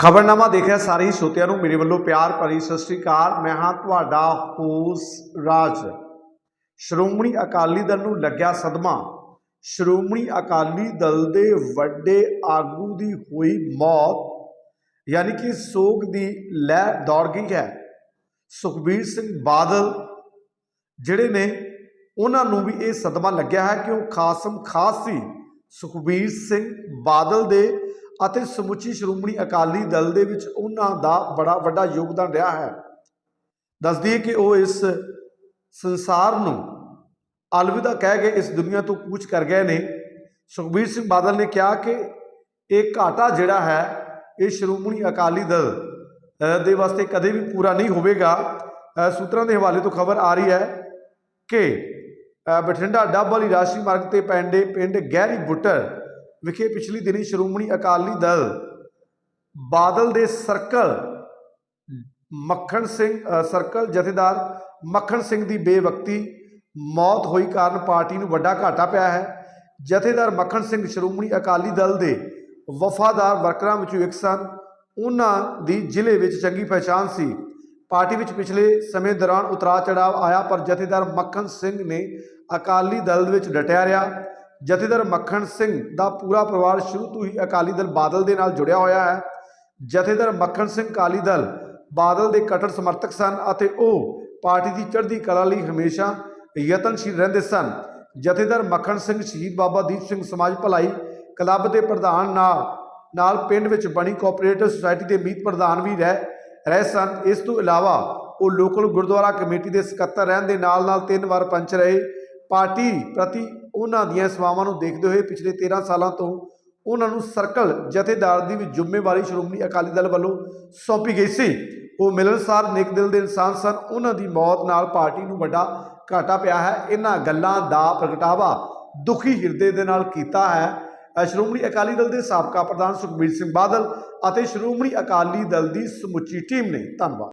ਖਬਰਨਾਮਾ ਦੇਖ ਰਿਹਾ ਸਾਰੇ ਹੀ ਸਰੋਤਿਆਂ ਨੂੰ, ਮੇਰੇ ਵੱਲੋਂ ਪਿਆਰ ਭਰੀ ਸਤਿ ਸ੍ਰੀ ਅਕਾਲ। ਮੈਂ ਹਾਂ ਤੁਹਾਡਾ ਹੋਸ ਰਾਜ। ਸ਼੍ਰੋਮਣੀ ਅਕਾਲੀ ਦਲ ਨੂੰ ਲੱਗਿਆ ਸਦਮਾ। ਸ਼੍ਰੋਮਣੀ ਅਕਾਲੀ ਦਲ ਦੇ ਵੱਡੇ ਆਗੂ ਦੀ ਹੋਈ ਮੌਤ, ਯਾਨੀ ਕਿ ਸੋਗ ਦੀ ਲਹਿਰ ਦੌੜ ਗਈ ਹੈ। ਸੁਖਬੀਰ ਸਿੰਘ ਬਾਦਲ, ਜਿਹੜੇ ਨੇ, ਉਹਨਾਂ ਨੂੰ ਵੀ ਇਹ ਸਦਮਾ ਲੱਗਿਆ ਹੈ ਕਿ ਉਹ ਖਾਸਮ ਖਾਸ ਸੀ। ਸੁਖਬੀਰ ਸਿੰਘ ਬਾਦਲ ਦੇ ਅਤੇ ਸਮੁੱਚੀ ਸ਼੍ਰੋਮਣੀ ਅਕਾਲੀ ਦਲ ਦੇ ਵਿੱਚ ਉਹਨਾਂ ਦਾ ਬੜਾ ਵੱਡਾ ਯੋਗਦਾਨ ਰਿਹਾ ਹੈ। ਦੱਸਦੀ ਹੈ ਕਿ ਉਹ ਇਸ ਸੰਸਾਰ ਨੂੰ ਅਲਵਿਦਾ ਕਹਿ ਕੇ ਇਸ ਦੁਨੀਆ ਤੋਂ ਕੂਚ ਕਰ ਗਏ ਨੇ। ਸੁਖਬੀਰ ਸਿੰਘ ਬਾਦਲ ਨੇ ਕਿਹਾ ਕਿ ਇਹ ਘਾਟਾ ਜਿਹੜਾ ਹੈ, ਇਹ ਸ਼੍ਰੋਮਣੀ ਅਕਾਲੀ ਦਲ ਦੇ ਵਾਸਤੇ ਕਦੇ ਵੀ ਪੂਰਾ ਨਹੀਂ ਹੋਵੇਗਾ। ਸੂਤਰਾਂ ਦੇ ਹਵਾਲੇ ਤੋਂ ਖਬਰ ਆ ਰਹੀ ਹੈ ਕਿ ਬਠਿੰਡਾ ਡੱਬ ਵਾਲੀ ਰਾਸ਼ਟਰੀ ਮਾਰਗ ਤੇ ਪੈਂਦੇ ਪਿੰਡ ਗਹਿਰੀ ਬੁੱਟਰ ਵਿਖੇ ਪਿਛਲੀ ਦਿਨੀ ਸ਼੍ਰੋਮਣੀ ਅਕਾਲੀ ਦਲ ਬਾਦਲ ਦੇ ਸਰਕਲ ਮੱਖਣ ਸਿੰਘ ਸਰਕਲ ਜਥੇਦਾਰ ਮੱਖਣ ਸਿੰਘ ਦੀ ਬੇਵਕਤੀ ਮੌਤ ਹੋਈ ਕਾਰਨ ਪਾਰਟੀ ਨੂੰ ਵੱਡਾ ਘਾਟਾ ਪਿਆ ਹੈ। ਜਥੇਦਾਰ ਮੱਖਣ ਸਿੰਘ ਸ਼੍ਰੋਮਣੀ ਅਕਾਲੀ ਦਲ ਦੇ ਵਫਾਦਾਰ ਵਰਕਰਾਂ ਵਿੱਚੋਂ ਇੱਕ ਸਨ। ਉਹਨਾਂ ਦੀ ਜ਼ਿਲ੍ਹੇ ਵਿੱਚ ਚੰਗੀ ਪਛਾਣ ਸੀ। ਪਾਰਟੀ ਵਿੱਚ ਪਿਛਲੇ ਸਮੇਂ ਦੌਰਾਨ ਉਤਰਾਅ ਚੜਾਵ ਆਇਆ, ਪਰ ਜਥੇਦਾਰ ਮੱਖਣ ਸਿੰਘ ਨੇ ਅਕਾਲੀ ਦਲ ਵਿੱਚ ਡਟਿਆ ਰਿਹਾ। ਜਥੇਦਾਰ ਮੱਖਣ ਸਿੰਘ ਦਾ ਪੂਰਾ ਪਰਿਵਾਰ ਸ਼ੁਰੂ ਤੋਂ ਹੀ ਅਕਾਲੀ ਦਲ ਬਾਦਲ ਦੇ ਨਾਲ ਜੁੜਿਆ ਹੋਇਆ ਹੈ। ਜਥੇਦਾਰ ਮੱਖਣ ਸਿੰਘ ਅਕਾਲੀ ਦਲ ਬਾਦਲ ਦੇ ਕਟਰ ਸਮਰਥਕ ਸਨ ਅਤੇ ਉਹ ਪਾਰਟੀ ਦੀ ਚੜ੍ਹਦੀ ਕਲਾ ਲਈ ਹਮੇਸ਼ਾ ਯਤਨਸ਼ੀਲ ਰਹਿੰਦੇ ਸਨ। ਜਥੇਦਾਰ ਮੱਖਣ ਸਿੰਘ ਸ਼ਹੀਦ ਬਾਬਾ ਦੀਪ ਸਿੰਘ ਸਮਾਜ ਭਲਾਈ ਕਲੱਬ ਦੇ ਪ੍ਰਧਾਨ ਨਾਲ ਨਾਲ ਪਿੰਡ ਵਿੱਚ ਬਣੀ ਕੋਆਪਰੇਟਿਵ ਸੁਸਾਇਟੀ ਦੇ ਮੀਤ ਪ੍ਰਧਾਨ ਵੀ ਰਹਿ, ਰਹੇ ਸਨ। ਇਸ ਤੋਂ ਇਲਾਵਾ ਉਹ ਲੋਕਲ ਗੁਰਦੁਆਰਾ ਕਮੇਟੀ ਦੇ ਸਕੱਤਰ ਰਹਿਣ ਦੇ ਨਾਲ ਨਾਲ ਤਿੰਨ ਵਾਰ ਪੰਚ ਰਹੇ। ਪਾਰਟੀ ਪ੍ਰਤੀ ਉਹਨਾਂ ਦੀਆਂ ਸੇਵਾਵਾਂ ਨੂੰ ਦੇਖਦੇ ਹੋਏ ਪਿਛਲੇ 13 ਸਾਲਾਂ ਤੋਂ ਉਹਨਾਂ ਨੂੰ ਸਰਕਲ ਜਥੇਦਾਰ ਦੀ ਵੀ ਜ਼ਿੰਮੇਵਾਰੀ ਸ਼੍ਰੋਮਣੀ ਅਕਾਲੀ ਦਲ ਵੱਲੋਂ ਸੌਂਪੀ ਗਈ ਸੀ। ਉਹ ਮਿਲਨਸਾਰ ਨੇਕ ਦਿਲ ਦੇ ਇਨਸਾਨ ਸਨ। ਉਹਨਾਂ ਦੀ ਮੌਤ ਨਾਲ ਪਾਰਟੀ ਨੂੰ ਵੱਡਾ ਘਾਟਾ ਪਿਆ ਹੈ। ਇਹਨਾਂ ਗੱਲਾਂ ਦਾ ਪ੍ਰਗਟਾਵਾ ਦੁਖੀ ਹਿਰਦੇ ਦੇ ਨਾਲ ਕੀਤਾ ਹੈ। ਸ਼੍ਰੋਮਣੀ ਅਕਾਲੀ ਦਲ ਦੇ ਸਾਬਕਾ ਪ੍ਰਧਾਨ ਸੁਖਬੀਰ ਸਿੰਘ ਬਾਦਲ ਅਤੇ ਸ਼੍ਰੋਮਣੀ ਅਕਾਲੀ ਦਲ ਦੀ ਸਮੁੱਚੀ ਟੀਮ ਨੇ। ਧੰਨਵਾਦ।